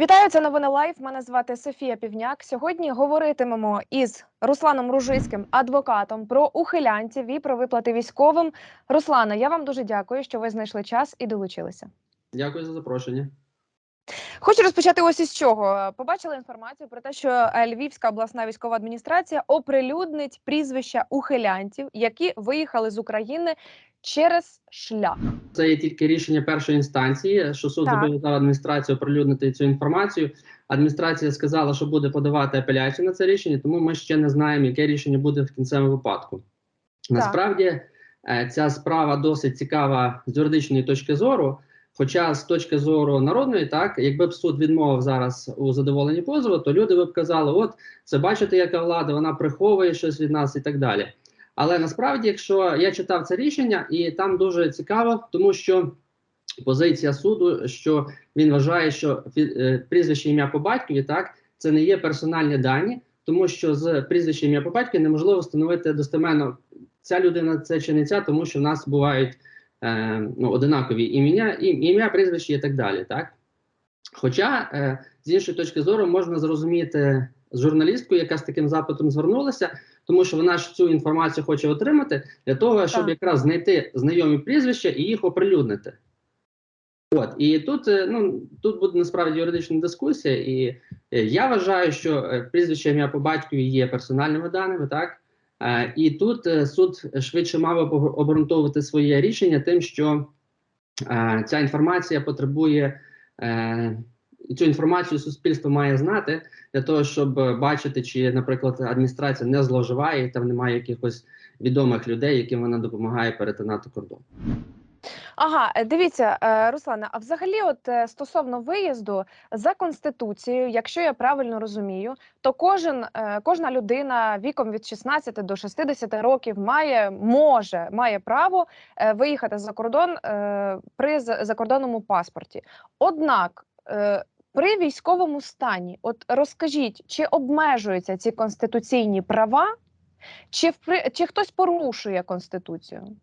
Вітаю, це новини Лайф. Мене звати Софія Півняк. Сьогодні говоритимемо із Русланом Ружицьким, адвокатом, про ухилянців і про виплати військовим. Руслана, я вам дуже дякую, що ви знайшли час і долучилися. Дякую за запрошення. Хочу розпочати ось із чого. Побачила інформацію про те, що е, Львівська обласна військова адміністрація оприлюднить прізвища ухилянців, які виїхали з України через шлях. Це є тільки рішення першої інстанції, що суд зобов'язав адміністрацію оприлюднити цю інформацію. Адміністрація сказала, що буде подавати апеляцію на це рішення, тому ми ще не знаємо, яке рішення буде в кінцевому випадку. Насправді, е, ця справа досить цікава з юридичної точки зору. Хоча з точки зору народної, так якби б суд відмовив зараз у задоволенні позову, то люди би б казали: от це бачите, яка влада, вона приховує щось від нас і так далі. Але насправді, якщо я читав це рішення, і там дуже цікаво, тому що позиція суду, що він вважає, що е, прізвище ім'я по батькові, так це не є персональні дані, тому що з прізвища ім'я по батькові неможливо встановити достеменно ця людина це чи не ця, тому що в нас бувають е, ну, одинакові ім'я, ім'я, прізвище і так далі. Так? Хоча, е, з іншої точки зору, можна зрозуміти журналістку, яка з таким запитом звернулася, тому що вона ж цю інформацію хоче отримати для того, щоб Так. якраз знайти знайомі прізвища і їх оприлюднити. От і тут е, ну тут буде насправді юридична дискусія, і е, я вважаю, що е, прізвище ім'я по батькові є персональними даними, так і тут е, суд швидше мав обґрунтовувати своє рішення тим, що е, ця інформація потребує е, цю інформацію суспільство має знати для того, щоб е, бачити, чи, наприклад, адміністрація не зловживає, там немає якихось відомих людей, яким вона допомагає перетинати кордон. Ага, е, дивіться, е, Руслане, а взагалі, от е, стосовно виїзду за конституцією, якщо я правильно розумію, то кожен кожна людина віком від 16 до 60 років має може має право виїхати за кордон при за- закордонному паспорті. Однак. При військовому стані, от розкажіть, чи обмежуються ці конституційні права, чи впри- чи хтось порушує конституцію?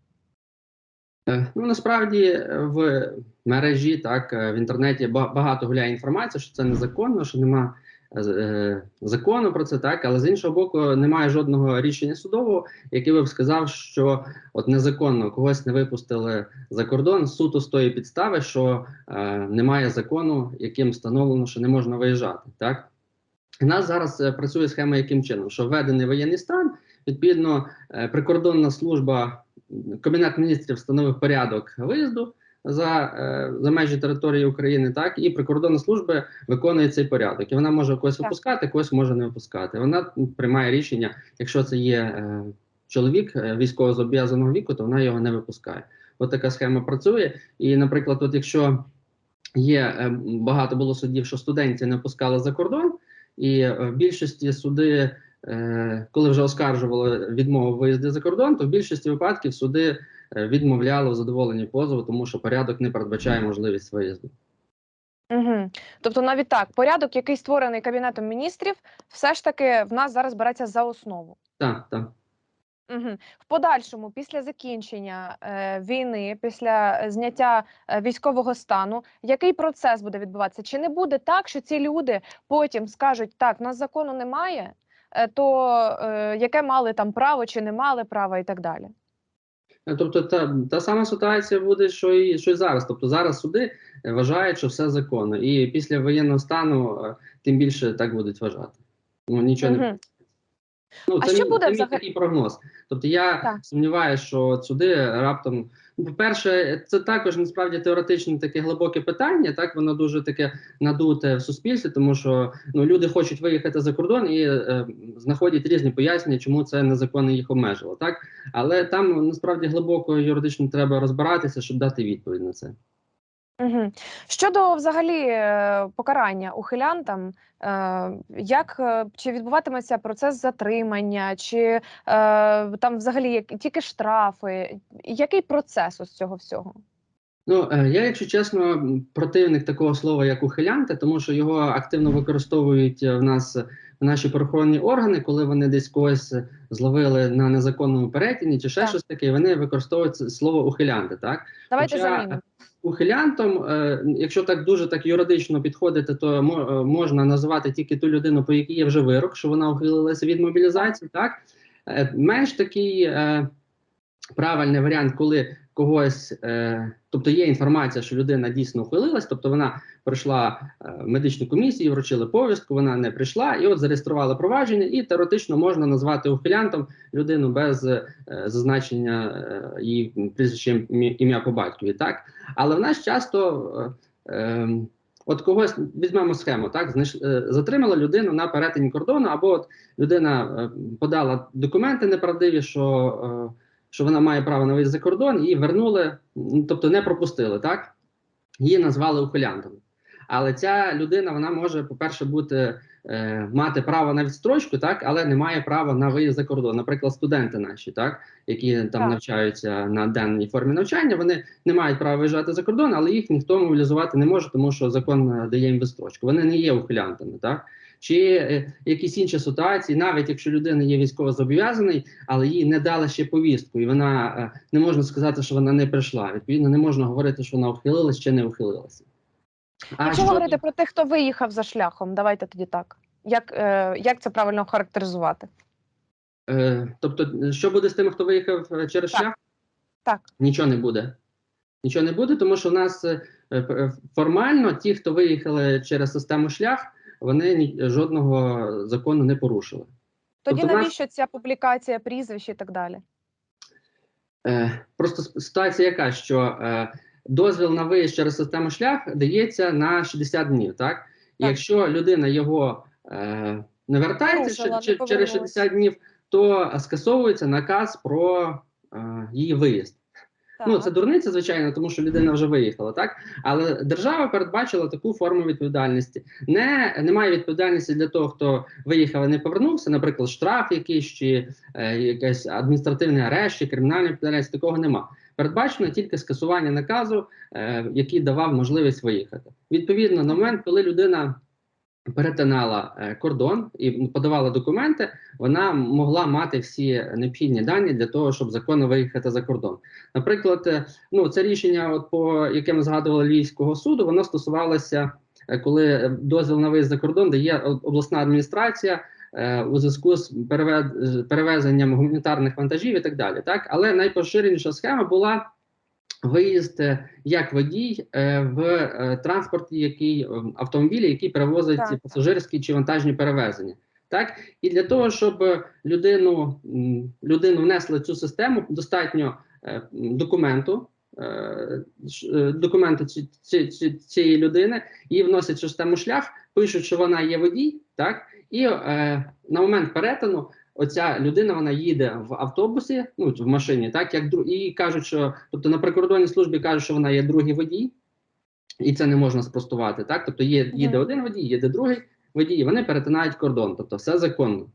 Е, Ну насправді е, в мережі, так е, в інтернеті багато гуляє інформація, що це незаконно, що нема е, закону про це, так але з іншого боку, немає жодного рішення судового, який би сказав, що от незаконно когось не випустили за кордон суто з тої підстави, що е, немає закону, яким встановлено, що не можна виїжджати. Так у нас зараз працює схема яким чином, що введений воєнний стан, відповідно, прикордонна служба. Кабінет міністрів встановив порядок виїзду за, е, за межі території України, так і прикордонна служба виконує цей порядок. І вона може когось випускати, когось може не випускати. Вона приймає рішення, якщо це є е, чоловік е, військовозобов'язаного віку, то вона його не випускає. От така схема працює. І, наприклад, от якщо є багато було судів, що студентів не пускали за кордон, і в більшості суди. Е, коли вже оскаржували відмову виїзду за кордон, то в більшості випадків суди е, відмовляли в задоволенні позову, тому що порядок не передбачає можливість виїзду. Угу. Тобто, навіть так, порядок, який створений кабінетом міністрів, все ж таки в нас зараз береться за основу. Так, так. Угу. В подальшому, після закінчення е, війни, після е, зняття е, військового стану, який процес буде відбуватися? Чи не буде так, що ці люди потім скажуть, так, нас закону немає, то е, яке мали там право чи не мали права і так далі? Е, Тобто, та, та сама ситуація буде, що і що і зараз. Тобто зараз суди е, вважають, що все законно, і після воєнного стану е, тим більше так будуть вважати. Ну нічого не Угу. Ну, А це що мій, буде це взагалі? такий прогноз. Тобто я Так. сумніваюся, що суди раптом. По-перше, це також насправді теоретичне таке глибоке питання. Так воно дуже таке надуте в суспільстві, тому що ну люди хочуть виїхати за кордон і е, знаходять різні пояснення, чому це незаконно їх обмежило. Так, але там насправді глибоко юридично треба розбиратися, щоб дати відповідь на це. Угу. Щодо взагалі е, покарання ухилянтам, е, як е, чи відбуватиметься процес затримання, чи там взагалі тільки штрафи? Який процес ось цього всього? Ну, е, я, якщо чесно, противник такого слова, як ухилянти, тому що його активно використовують е, в нас в наші правоохоронні органи, коли вони десь когось зловили на незаконному перетині чи ще Так. щось таке, вони використовують слово ухилянти. Так Давайте Хоча- замінимо. ухилянтом, е, якщо так дуже так юридично підходити, то мо- можна називати тільки ту людину, по якій є вже вирок, що вона ухилилася від мобілізації. Так менш такий правильний варіант, коли когось, е, тобто є інформація, що людина дійсно ухилилась, тобто вона пройшла е, медичну комісію, вручили повістку, вона не прийшла, і от зареєстрували провадження, і теоретично можна назвати ухилянтом людину без е, зазначення е, її прізвища ім'я по батькові. Так, але в нас часто. Е, е, От когось візьмемо схему, так знайш, е, затримала людину на перетині кордону, або от людина е, подала документи неправдиві, що, е, що вона має право на виїзд за кордон, і вернули, м, тобто не пропустили, так? Її назвали ухилянтом. Але ця людина вона може, по-перше, бути е, мати право на відстрочку, так, але не має права на виїзд за кордон. Наприклад, студенти наші, так, які там Так. навчаються на денній формі навчання, вони не мають права виїжджати за кордон, але їх ніхто мобілізувати не може, тому що закон е, дає їм відстрочку. Вони не є ухилянтами, так. Чи е, якісь інші ситуації, навіть якщо людина є військово зобов'язаний, але їй не дали ще повістку, і вона е, не можна сказати, що вона не прийшла. Відповідно, не можна говорити, що вона ухилилась чи не ухилилася. А Якщо щодо- говорити про тих, хто виїхав за шляхом, давайте тоді так. Як, е, як це правильно характеризувати? Е, тобто, що буде з тими, хто виїхав е, через Так. шлях? Так. Нічого не буде. Нічого не буде, тому що в нас формально ті, хто виїхали через систему шлях, вони жодного закону не порушили. Тоді Тобто нас- навіщо ця публікація прізвищ і так далі? Е, просто ситуація яка, що е, дозвіл на виїзд через систему шлях дається на 60 днів. Так? Так. Якщо людина його е, не вертається Порушила, через 60 днів, то скасовується наказ про е, її виїзд. Ну, це дурниця, звичайно, тому що людина вже виїхала, так? Але держава передбачила таку форму відповідальності. Не, немає відповідальності для того, хто виїхав і не повернувся, наприклад, штраф якийсь чи е, якийсь адміністративний арешт, чи кримінальна відповідальність, такого нема. Передбачено тільки скасування наказу, е, який давав можливість виїхати. Відповідно, на момент, коли людина перетинала е, кордон і подавала документи, вона могла мати всі необхідні дані для того, щоб законно виїхати за кордон. Наприклад, е, ну це рішення, от по яке ми згадували Львівського суду, воно стосувалося, е, коли дозвіл на виїзд за кордон дає обласна адміністрація. У зв'язку з перевезенням гуманітарних вантажів і так далі, так але найпоширеніша схема була виїзд е, як водій е, в е, транспорті, який автомобілі, який перевозить Так. пасажирські чи вантажні перевезення. Так і для того, щоб людину людину внесли в цю систему, достатньо документу. Документи ці- ці- ці- цієї людини її вносять в систему шлях, пишуть, що вона є водій, так і е, на момент перетину оця людина вона їде в автобусі, ну в машині, так як і кажуть, що тобто на прикордонній службі кажуть, що вона є другий водій, і це не можна спростувати. Так, тобто є їде один водій, їде другий водій, і вони перетинають кордон, тобто все законно.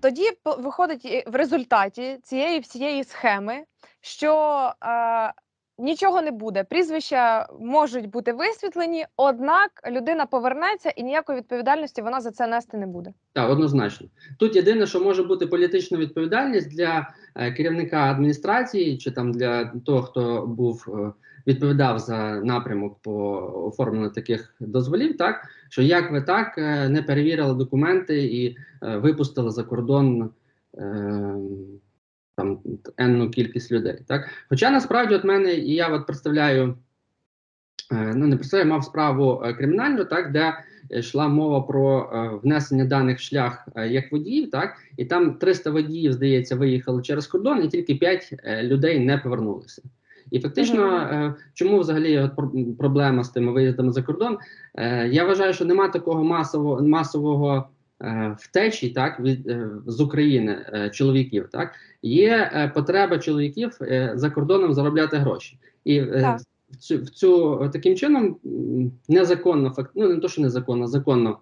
Тоді виходить в результаті цієї всієї схеми, що е, нічого не буде. Прізвища можуть бути висвітлені, однак людина повернеться і ніякої відповідальності вона за це нести не буде. Так, однозначно. Тут єдине, що може бути політична відповідальність для е, керівника адміністрації чи там для того, хто був е, відповідав за напрямок по оформленню таких дозволів, так що як ви так е, не перевірили документи і випустили за кордон. Там енну кількість людей, так хоча насправді от мене і я от представляю, е, ну не представляю, мав справу е, кримінальну, так де йшла мова про е, внесення даних в шлях як водіїв, так і там 300 водіїв, здається, виїхали через кордон, і тільки 5 е, людей не повернулися. І фактично, Мгм. е, чому взагалі от проблема з тими виїздами за кордон? Я вважаю, що нема такого масового масового втечі, так від е, з України е, чоловіків. Так є е, потреба чоловіків е, за кордоном заробляти гроші, і е, Так. в цю, в цю таким чином незаконно факт, ну не то, що незаконно, законно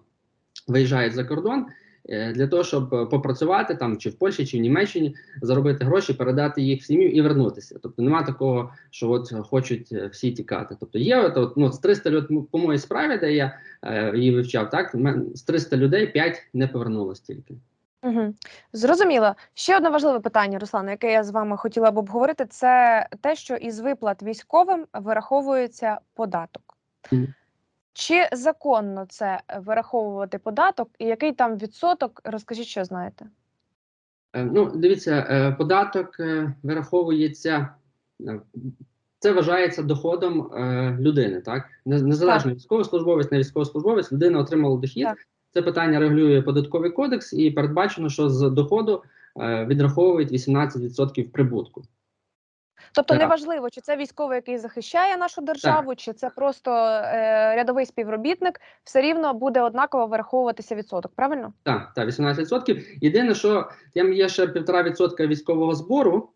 виїжджають за кордон. Е, для того, щоб е, попрацювати там чи в Польщі, чи в Німеччині, заробити гроші, передати їх в сім'ю і вернутися. Тобто нема такого, що от хочуть е, всі тікати. Тобто є от, от, ну, з 300 людей по моїй справі, де я е, її вивчав, так з 300 людей 5 не повернулось тільки. Угу. Зрозуміло. Ще одне важливе питання, Руслана, яке я з вами хотіла б обговорити, це те, що із виплат військовим вираховується податок. Мгм. Чи законно це вираховувати податок, і який там відсоток? Розкажіть, що знаєте. Е, Ну, дивіться, е, податок е, вираховується, е, це вважається доходом е, людини, так? Не- Незалежно військовослужбовець, не військовослужбовець, людина отримала дохід. Так. Це питання регулює податковий кодекс, і передбачено, що з доходу е, відраховують 18% прибутку. Тобто Так. неважливо, чи це військовий, який захищає нашу державу, чи це просто е, рядовий співробітник, все рівно буде однаково вираховуватися відсоток, правильно? Так, так, 18%. Єдине, що там є ще 1,5% військового збору.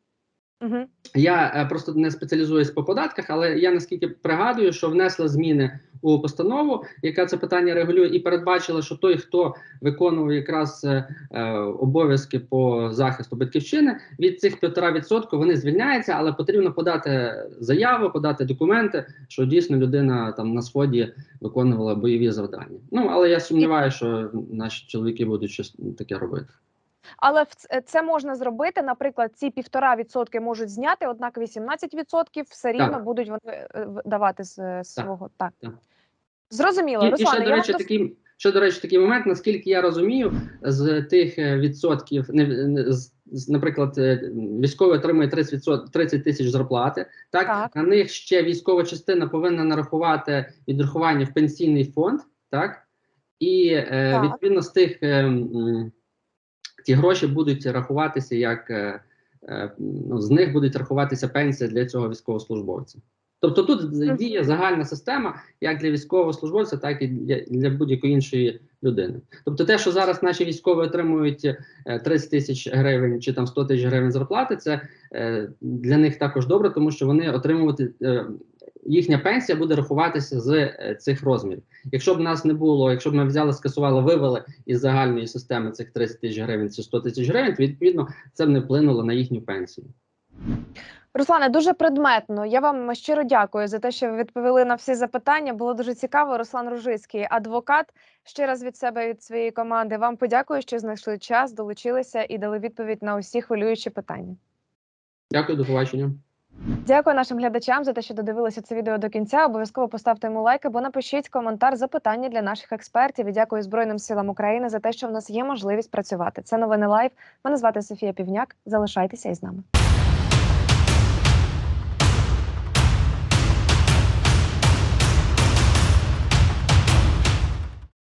Я е, просто не спеціалізуюсь по податках, але я наскільки пригадую, що внесли зміни у постанову, яка це питання регулює, і передбачила, що той, хто виконував якраз е, е, обов'язки по захисту батьківщини, від цих 1,5% вони звільняються, але потрібно подати заяву, подати документи, що дійсно людина там на сході виконувала бойові завдання. Ну але я сумніваюся, що наші чоловіки будуть щось таке робити. Але це можна зробити. Наприклад, ці півтора відсотки можуть зняти, однак 18 відсотків все рівно Так. будуть вони е, давати з е, свого. Так. так. Зрозуміло, І, і ще, до речі, такий, ще, до речі, такий момент, наскільки я розумію, з тих е, відсотків, не, не- з, наприклад, е, військовий отримує 30, 30 тисяч зарплати, так? Так. на них ще військова частина повинна нарахувати відрахування в пенсійний фонд, так? І е, Так. відповідно з тих е, ті гроші будуть рахуватися як е, е, ну, з них будуть рахуватися пенсія для цього військовослужбовця. Тобто тут діє загальна система як для військовослужбовця, так і для, для будь-якої іншої людини. Тобто, те, що зараз наші військові отримують е, 30 тисяч гривень чи там 100 тисяч гривень зарплати, це е, для них також добре, тому що вони отримувати е, їхня пенсія буде рахуватися з е, цих розмірів. Якщо б нас не було, якщо б ми взяли, скасували, вивели із загальної системи цих 30 тисяч гривень чи 100 тисяч гривень, то відповідно це б не вплинуло на їхню пенсію. Руслане, дуже предметно. Я вам щиро дякую за те, що ви відповіли на всі запитання. Було дуже цікаво. Руслан Ружицький, адвокат. Ще раз від себе від своєї команди. Вам подякую, що знайшли час, долучилися і дали відповідь на усі хвилюючі питання. Дякую, до побачення. Дякую нашим глядачам за те, що додивилися це відео до кінця. Обов'язково поставте йому лайк або напишіть коментар запитання для наших експертів. І дякую Збройним силам України за те, що в нас є можливість працювати. Це новини лайв. Мене звати Софія Півняк. Залишайтеся із нами.